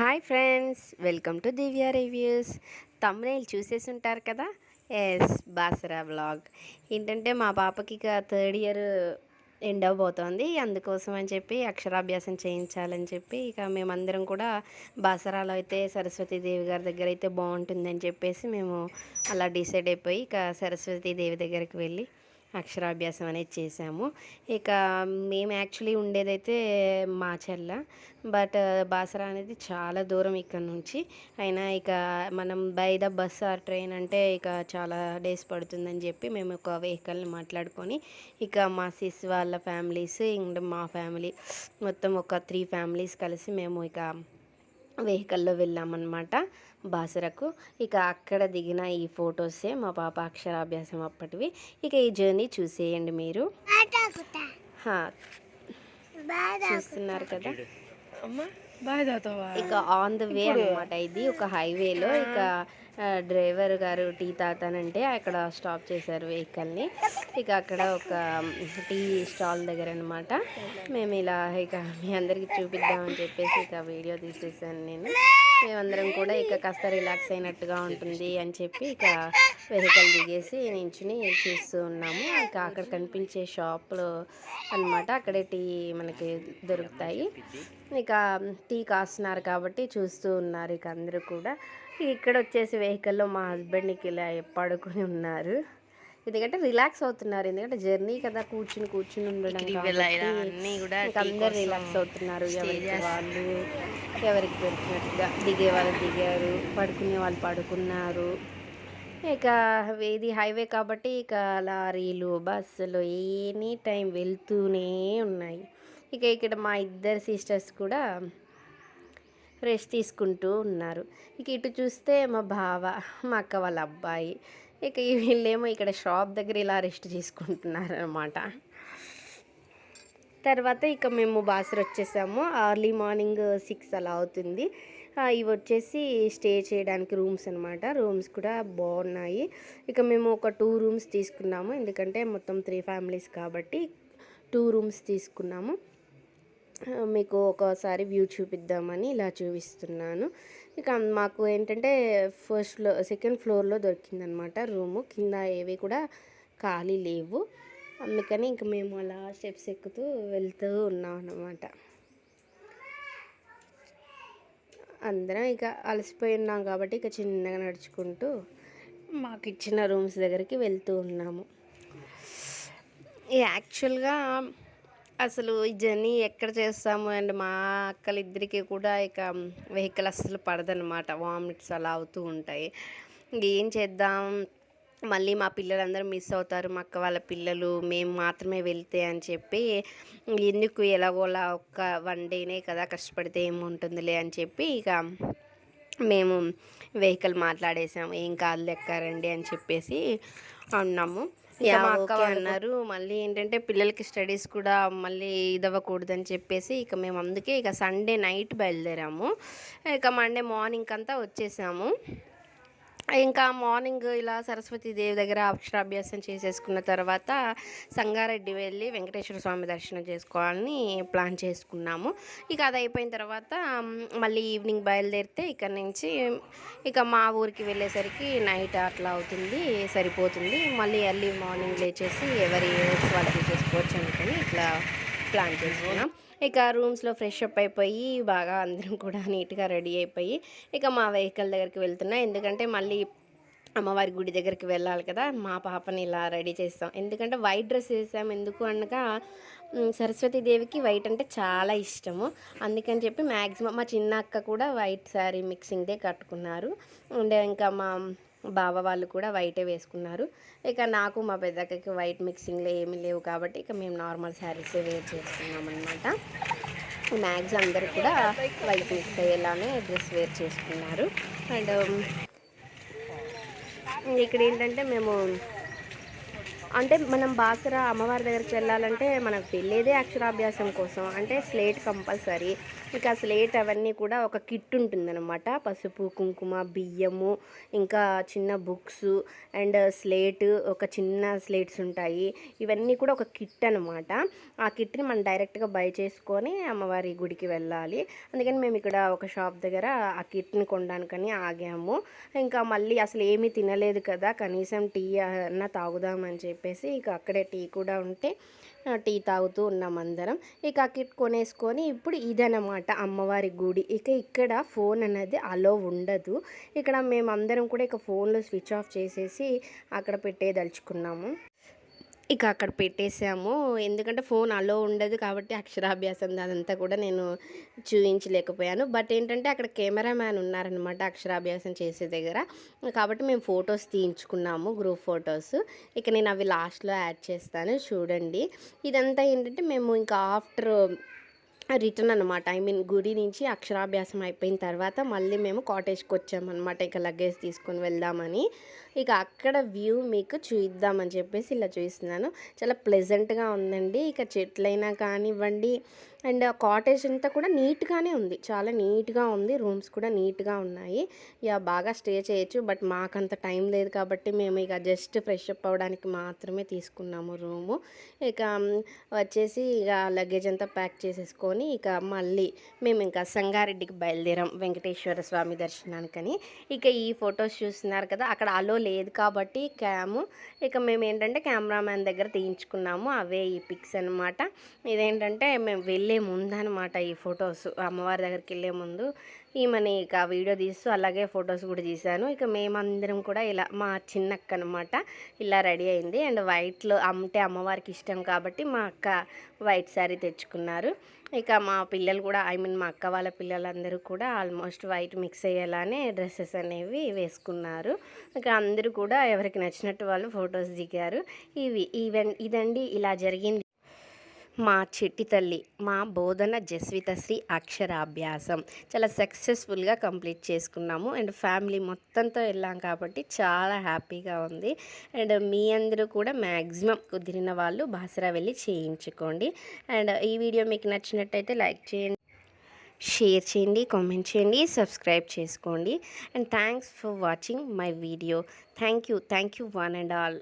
Hi friends welcome to Divya reviews. Thumbnail చూసేసి ఉంటారు కదా? ఎస్ బాసరా వ్లాగ్ ఏంటంటే మా పాపకి ఇక థర్డ్ ఇయర్ ఎండ్ అవబోతోంది. అందుకోసం అని చెప్పి అక్షరాభ్యాసం చేయించాలని చెప్పి ఇక మేమందరం కూడా బాసరాలో అయితే సరస్వతీదేవి గారి దగ్గర అయితే బాగుంటుందని చెప్పేసి మేము అలా డిసైడ్ అయిపోయి ఇక సరస్వతీదేవి దగ్గరికి వెళ్ళి అక్షరాభ్యాసం అనేది చేసాము ఇక మేము యాక్చువల్లీ ఉండేదైతే మాచర్ల. బట్ uh, బాసరా అనేది చాలా దూరం ఇక్కడ నుంచి. అయినా ఇక మనం by the bus or train అంటే ఇక చాలా డేస్ పడుతుందని చెప్పి మేము ఒక వెహికల్ని మాట్లాడుకొని ఇక మా సిస్ వాళ్ళ ఫ్యామిలీస్ ఇంకా మా ఫ్యామిలీ మొత్తం ఒక త్రీ ఫ్యామిలీస్ కలిసి మేము ఇక వెహికల్లో వెళ్ళామన్నమాట బాసరకు. ఇక అక్కడ దిగిన ఈ ఫొటోసే మా పాప అక్షరాభ్యాసం అప్పటివి. ఇక ఈ జర్నీ చూసేయండి మీరు. హా, చూస్తున్నారు కదా. ఇక ఆన్ ద వే అనమాట ఇది ఒక హైవేలో ఇక డ్రైవర్ గారు టీ తాతానంటే అక్కడ స్టాప్ చేశారు వెహికల్ని. ఇక అక్కడ ఒక టీ స్టాల్ దగ్గర అనమాట మేము ఇలా ఇక మీ అందరికి చూపిద్దామని చెప్పేసి ఇక వీడియో తీసేసాను నేను. మేమందరం కూడా ఇక కాస్త రిలాక్స్ అయినట్టుగా ఉంటుంది అని చెప్పి ఇక వెహికల్ దిగేసి నించుని చూస్తూ ఉన్నాము. ఇక అక్కడ కనిపించే షాప్లో అన్నమాట. అక్కడే టీ మనకి దొరుకుతాయి. ఇక టీ కాస్తున్నారు కాబట్టి చూస్తూ ఉన్నారు ఇక అందరూ కూడా. ఇక్కడ వచ్చేసి వెహికల్లో మా హస్బెండ్కి ఇలా పడుకొని ఉన్నారు. ఎందుకంటే రిలాక్స్ అవుతున్నారు. ఎందుకంటే జర్నీ కదా కూర్చుని కూర్చుని ఉండడం అందరు రిలాక్స్ అవుతున్నారు. ఎవరికి వాళ్ళు ఎవరికి దొరికినట్టుగా దిగే వాళ్ళు దిగారు పడుకునే వాళ్ళు పడుకున్నారు. ఇక ఇది హైవే కాబట్టి ఇక లారీలు బస్సులు ఎనీ టైం వెళ్తూనే ఉన్నాయి. ఇక ఇక్కడ మా ఇద్దరు సిస్టర్స్ కూడా రెస్ట్ తీసుకుంటూ ఉన్నారు. ఇక ఇటు చూస్తే మా బావ మా అక్క వాళ్ళ అబ్బాయి. ఇక వీళ్ళేమో ఇక్కడ షాప్ దగ్గర ఇలా రెస్ట్ తీసుకుంటున్నారు అనమాట తర్వాత ఇక మేము బాసర్ వచ్చేసాము. అర్లీ మార్నింగ్ సిక్స్ అలా అవుతుంది. ఇవి వచ్చేసి స్టే చేయడానికి రూమ్స్ అనమాట రూమ్స్ కూడా బాగున్నాయి. ఇక మేము ఒక టూ రూమ్స్ తీసుకున్నాము. ఎందుకంటే మొత్తం త్రీ ఫ్యామిలీస్ కాబట్టి టూ రూమ్స్ తీసుకున్నాము. మీకు ఒకసారి వ్యూ చూపిద్దామని ఇలా చూపిస్తున్నాను. ఇక మాకు ఏంటంటే ఫస్ట్ ఫ్లో సెకండ్ ఫ్లోర్లో దొరికిందనమాట రూము. కింద ఏవి కూడా ఖాళీ లేవు. అందుకని ఇంక మేము అలా స్టెప్స్ ఎక్కుతూ వెళ్తూ ఉన్నాం అన్నమాట అందరం ఇక అలసిపోయి ఉన్నాం కాబట్టి ఇక చిన్నగా నడుచుకుంటూ మాకు ఇచ్చిన రూమ్స్ దగ్గరికి వెళ్తూ ఉన్నాము. యాక్చువల్గా అసలు ఈ జర్నీ ఎక్కడ చేస్తాము? అండ్ మా అక్కలిద్దరికి కూడా ఇక వెహికల్ అస్సలు పడదనమాట. వామిట్స్ అలా అవుతూ ఉంటాయి. ఏం చేద్దాం? మళ్ళీ మా పిల్లలందరూ మిస్ అవుతారు. మా అక్క వాళ్ళ పిల్లలు మేము మాత్రమే వెళ్తే అని చెప్పి ఎందుకు ఎలాగోలా ఒక్క వన్ డేనే కదా కష్టపడితే ఏముంటుందిలే అని చెప్పి ఇక మేము వెహికల్ మాట్లాడేసాము. ఏం కాదు లెక్కారండి అని చెప్పేసి అన్నాము. ఇక మా అక్క అన్నారు మళ్ళీ ఏంటంటే పిల్లలకి స్టడీస్ కూడా మళ్ళీ ఇదవ్వకూడదని చెప్పేసి ఇక మేము అందుకే ఇక సండే నైట్ బయలుదేరాము. ఇక మండే మార్నింగ్ అంతా వచ్చేసాము. ఇంకా మార్నింగ్ ఇలా సరస్వతి దేవి దగ్గర అక్షరాభ్యాసం చేసేసుకున్న తర్వాత సంగారెడ్డి వెళ్ళి వెంకటేశ్వర స్వామి దర్శనం చేసుకోవాలని ప్లాన్ చేసుకున్నాము. ఇక అది అయిపోయిన తర్వాత మళ్ళీ ఈవినింగ్ బయలుదేరితే ఇక్కడ నుంచి ఇక మా ఊరికి వెళ్ళేసరికి నైట్ అట్లా అవుతుంది సరిపోతుంది. మళ్ళీ ఎర్లీ మార్నింగ్ లేచేసి ఎవరి వర్క్స్ వాళ్ళు చేసుకోవచ్చు అనుకుని ఇట్లా ప్లాన్ చేసుకున్నాం. ఇక రూమ్స్లో ఫ్రెష్ అప్ అయిపోయి బాగా అందరం కూడా నీట్గా రెడీ అయిపోయి ఇక మా వెహికల్ దగ్గరికి వెళ్తున్నా. ఎందుకంటే మళ్ళీ అమ్మవారి గుడి దగ్గరికి వెళ్ళాలి కదా మా పాపని ఇలా రెడీ చేస్తాం. ఎందుకంటే వైట్ డ్రెస్ వేసాం ఎందుకు అనగా సరస్వతీదేవికి వైట్ అంటే చాలా ఇష్టము. అందుకని చెప్పి మ్యాక్సిమం మా చిన్న అక్క కూడా వైట్ శారీ మిక్సింగ్దే కట్టుకున్నారు. అండ్ ఇంకా మా బావ వాళ్ళు కూడా వైటే వేసుకున్నారు. ఇక నాకు మా పెద్దక్కకి వైట్ మిక్సింగ్లో ఏమీ లేవు కాబట్టి ఇక మేము నార్మల్ శారీసే వేర్ చేసుకున్నాం అనమాట మ్యాక్స్ అందరు కూడా వైట్ మిక్స్ అయ్యేలానే డ్రెస్ వేర్ చేసుకున్నారు. అండ్ ఇక్కడ ఏంటంటే మేము అంటే మనం బాసర అమ్మవారి దగ్గరికి వెళ్ళాలంటే మనకు వెళ్ళేదే అక్షరాభ్యాసం కోసం. అంటే స్లేట్ కంపల్సరీ. ఇంకా ఆ స్లేట్ అవన్నీ కూడా ఒక కిట్ ఉంటుందన్నమాట. పసుపు కుంకుమ బియ్యము ఇంకా చిన్న బుక్స్ అండ్ స్లేట్ ఒక చిన్న స్లేట్స్ ఉంటాయి. ఇవన్నీ కూడా ఒక కిట్ అనమాట ఆ కిట్ని మనం డైరెక్ట్గా బై చేసుకొని అమ్మవారి గుడికి వెళ్ళాలి. అందుకని మేము ఇక్కడ ఒక షాప్ దగ్గర ఆ కిట్ని కొనడానికని ఆగాము. ఇంకా మళ్ళీ అసలు ఏమీ తినలేదు కదా. కనీసం టీ అన్న తాగుదామని చెప్పేసి ఇక అక్కడే టీ కూడా ఉంటే టీ తాగుతూ ఉన్నాం అందరం. ఇక అక్కడ కొనేసుకొని ఇప్పుడు ఇదన్నమాట అమ్మవారి గుడి. ఇక ఇక్కడ ఫోన్ అనేది అలో ఉండదు. ఇక్కడ మేమందరం కూడా ఇక ఫోన్లో స్విచ్ ఆఫ్ చేసేసి అక్కడ పెట్టేదలుచుకున్నాము ఇక అక్కడ పెట్టేసాము. ఎందుకంటే ఫోన్ అలో ఉండదు కాబట్టి అక్షరాభ్యాసం అదంతా కూడా నేను చూపించలేకపోయాను బట్ ఏంటంటే అక్కడ కెమెరామ్యాన్ ఉన్నారనమాట అక్షరాభ్యాసం చేసే దగ్గర. కాబట్టి మేము ఫొటోస్ తీయించుకున్నాము గ్రూప్ ఫొటోస్ ఇక నేను అవి లాస్ట్లో యాడ్ చేస్తాను చూడండి. ఇదంతా ఏంటంటే మేము ఇంకా ఆఫ్టర్ రిటర్న్ అనమాట ఐ మీన్ గుడి నుంచి అక్షరాభ్యాసం అయిపోయిన తర్వాత మళ్ళీ మేము కాటేజ్కి వచ్చామన్నమాట. ఇక లగేజ్ తీసుకొని వెళ్దామని. ఇక అక్కడ వ్యూ మీకు చూయిద్దామని చెప్పేసి ఇలా చూపిస్తున్నాను చాలా ప్లెజెంట్గా ఉందండి. ఇక చెట్లైనా కానివ్వండి అండ్ కాటేజ్ అంతా కూడా నీట్గానే ఉంది. చాలా నీట్గా ఉంది. రూమ్స్ కూడా నీట్గా ఉన్నాయి. ఇక బాగా స్టే చేయొచ్చు. బట్ మాకంత టైం లేదు కాబట్టి మేము ఇక జస్ట్ ఫ్రెష్ అప్ అవ్వడానికి మాత్రమే తీసుకున్నాము రూము. ఇక వచ్చేసి ఇక లగేజ్ అంతా ప్యాక్ చేసేసుకొని ఇక మళ్ళీ మేము ఇంకా సంగారెడ్డికి బయలుదేరాం వెంకటేశ్వర స్వామి దర్శనానికని. ఇక ఈ ఫొటోస్ చూస్తున్నారు కదా అక్కడ అలో లేదు కాబట్టి క్యాము. ఇక మేము ఏంటంటే కెమెరామ్యాన్ దగ్గర తీయించుకున్నాము. అవే ఈ పిక్స్ అనమాట ఇదేంటంటే మేము వెళ్ళి ముందు అనమాట ఈ ఫొటోస్. అమ్మవారి దగ్గరికి వెళ్ళే ముందు ఈమెని ఇక వీడియో తీస్తూ అలాగే ఫొటోస్ కూడా తీశాను. ఇక మేమందరం కూడా ఇలా మా చిన్నక్క అనమాట ఇలా రెడీ అయింది. అండ్ వైట్లో అంటే అమ్మవారికి ఇష్టం కాబట్టి మా అక్క వైట్ శారీ తెచ్చుకున్నారు. ఇక మా పిల్లలు కూడా ఐ మీన్ మా అక్క వాళ్ళ పిల్లలందరూ కూడా ఆల్మోస్ట్ వైట్ మిక్స్ అయ్యేలానే డ్రెస్సెస్ అనేవి వేసుకున్నారు. ఇక అందరూ కూడా ఎవరికి నచ్చినట్టు వాళ్ళు ఫొటోస్ దిగారు. ఇవి ఈవెన్ ఇదండి ఇలా జరిగింది. మా చిట్టి తల్లి మా బోధన జస్విత శ్రీ అక్షరాభ్యాసం. చాలా సక్సెస్ఫుల్గా కంప్లీట్ చేసుకున్నాము. అండ్ ఫ్యామిలీ మొత్తంతో వెళ్ళాం కాబట్టి చాలా హ్యాపీగా ఉంది. అండ్ మీ అందరూ కూడా మ్యాక్సిమం కుదిరిన వాళ్ళు బాసరా వెళ్ళి చేయించుకోండి. అండ్ ఈ వీడియో మీకు నచ్చినట్టయితే లైక్ చేయండి షేర్ చేయండి కామెంట్ చేయండి సబ్స్క్రైబ్ చేసుకోండి. And thanks for watching my video. Thank you. Thank you one and all.